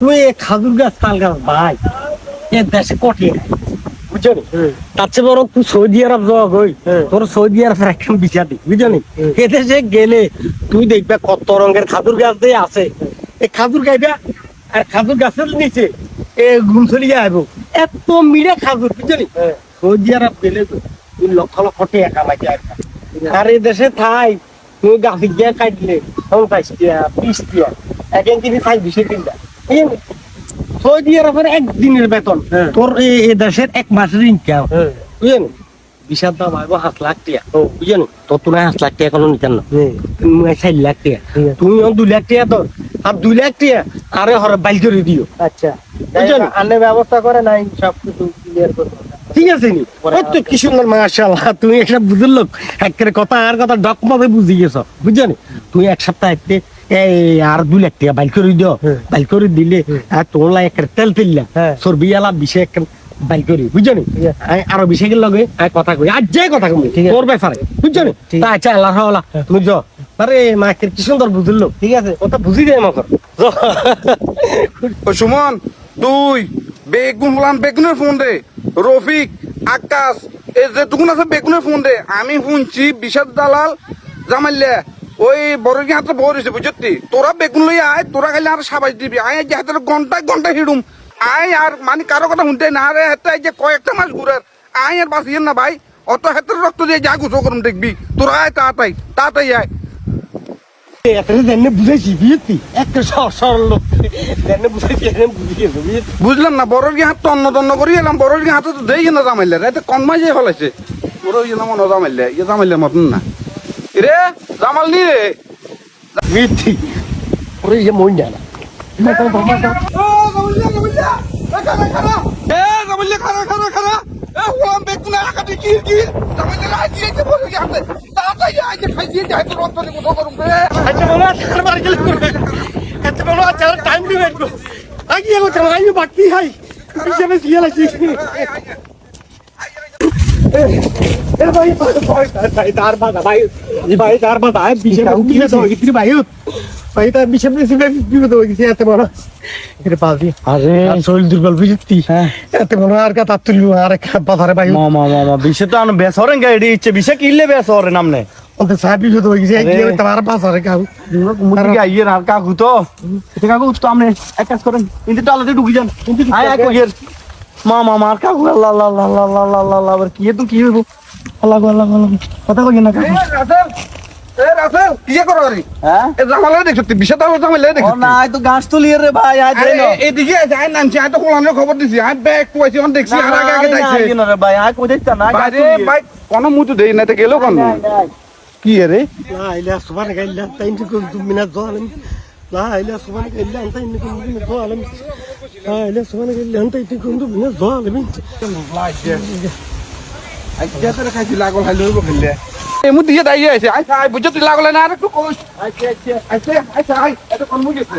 তুই এ খাজুর গাছ তাল গাছ ভাই। এ দেশে কটিয়ে বুঝছ নি? তার চেয়ে বরং তুই সৌদি আরব যাওয়া গই। তোর সৌদি আরবের একখান বিচার দি বুঝছ এ দেশে গেলে তুই দেখবে কত রঙের খাজুর গাছ দিয়ে আছে। এই খাজুর গাইবা আর খাজুর গাছের নিচে এ ঘুম চলিয়ে আইব এত মিড়ে খাজুর বুঝছ নি? সৌদি আরব গেলে তো তুই লক্ষ লক্ষ টাকা কামাইতে আসবা আর এই দেশে থাই তুই গাছ গিয়ে কাটলে তখন পাইস বিশ টিয়া একদিন তিনি খাই বিশে আছে সৌদি আরবের একদিনের বেতন। হ্যাঁ। তোর এই এই দেশের এক মাসের ইনকাম বুঝলেন? বিশাল দাম আইব লাখ টাকা। বুঝলেন? তোর তো হাত লাখ কোনো নিতেন না। তুমি চার লাখ টাকা। তুমি দুই লাখ তোর। আর দুই লাখ টাকা আরে হরে বাইল করে দিও। আচ্ছা? আনে ব্যবস্থা করে নাই সব কিছু ক্লিয়ার করব ঠিক আছে নি? ওই তো কি সুন্দর মাশাআল্লাহ। তুমি একটা বুঝল লোক। একের কথা আর কথা ডকমাবে বুঝি গেছ। বুঝছ তুই এক সপ্তাহ এই আর দুই লাখ টাকা বাইল করে দিও। হ্যাঁ। বাইল করে দিলে আর তোর লাই তেল তিল্লা হ্যাঁ। আলা বিষয় একটা বাইল করি বুঝছ নি? ঠিক আছে। আমি লগে? কথা কই আর যে কথা কই ঠিক আছে। তোর ব্যাপারে বুঝছ নি? ঠিক। তা আচ্ছা আল্লাহ হলা যাও। আরে মাকের কি সুন্দর বুঝল ঠিক আছে। কথা বুঝি দেয় আমাকে। ও সুমন তুই বেগুন হলাম বেগুনের ফোন দে। রফিক আকাশ এই যে তুকুন আছে বেগুনের ফোন দে। আমি শুনছি বিশাদ দালাল জামাইলে। ওই বড় কি হাতে বড় হয়েছে বুঝতি তোরা বেগুন লই আয় তোরা খালি আর সাবাই দিবি। আয় যে হাতের ঘন্টায় ঘণ্টা হিড়ুম। আয় আর মানে কারও কথা শুনতে না আরে হাতে যে কয়েকটা মাস ঘুরার। আয় আর বাঁচিয়ে না ভাই। অত হাতের রক্ত দিয়ে যা গুছো করুম দেখবি। তোরা আয় তাড়াতাড়ি তাড়াতাড়ি আয়। বুঝলাম না বড় কি হাত তন্ন তন্ন করি এলাম? বড় কি হাতে তো দেই না জামাইলে রে এতে কনমাই যে ফলাইছে বড় না মনে জামাইলে ইয়ে জামাইলে মতন না। রে জামাল নি রে। মিথি। ওরে ইয়ে মন যায় না। এ জামাইলে খারা খারা খারা এ হলাম বেকুনা আকাটি কি কি? জামাইলে রাই দিয়ে যে বড় কি হাতে তাড়াতাড়ি যে খাই দিয়ে দিয়ে কোথাও করুম রে আচ্ছা বলো চার বার গেলে এত বলো চার টাইম দিবে একটু আগে এগো বাকি হাই। হিসেবে দিয়ে লাগছি। ভাই ভাই তার বাধা ভাই ভাই তার বাধা বিশে বিশে তো গেছি ভাই ভাই তার বিশে বিশে বিশে গেছি এত বড়। এটা পাবি আরে শরীর দুর্বল বুঝতি এত বড় আর কা তার তুলবো আর বাধারে ভাই মামা মামা বিশে তো আনো বেসরেন গাড়ি ইচ্ছে বিশে কিনলে সাহেব বিশে তো গেছি এক তোমার বাজারে কাউ? মুরগি আইয়ে আর কাকু তো। এটা কাকু তো আমনে এক কাজ করেন ইন্দি তো ঢুকি যান। আয় আয় কইয়ের। মা মা মার কাকু আল্লাহ আল্লাহ আল্লাহ আল্লাহ আল্লাহ আল্লাহ কি তো কি হইব? আল্লাহ গো, আল্লাহ গো, আল্লাহ গো। কথা কই না কাকু এ রাসেল এ রাসেল কি করো রে হ্যাঁ এ জামালে দেখছ তুই বিষাদ দালাল জামাইলে ও দেখছ না আয় তো গাছ তুলিয়ে রে ভাই আয় দেই না এদিকে আয় নামছি আয় তো কোলানোর খবর দিছি আয় ব্যাগ পয়সা অন দেখছি আর আগে আগে যাইছে রে ভাই আয় কই দেখতা না গাছ বাইরে ভাই কোন মুতু দেই না তো গেল কোন কি রে لا إله سبحانك إلا أنت إني كنت من الظالمين لا إله سبحانك إلا أنت إني كنت من الظالمين لا إله سبحانك إلا أنت إني كنت من الظالمين আজকে তোর খাইছি লাগল খাইলে হইব খেললে এমু দিয়ে দাঁড়িয়ে আছে আচ্ছা বুঝতে লাগলে না আর একটু কষ্ট আচ্ছা আচ্ছা আচ্ছা আচ্ছা আই এটা কোন মুগেছে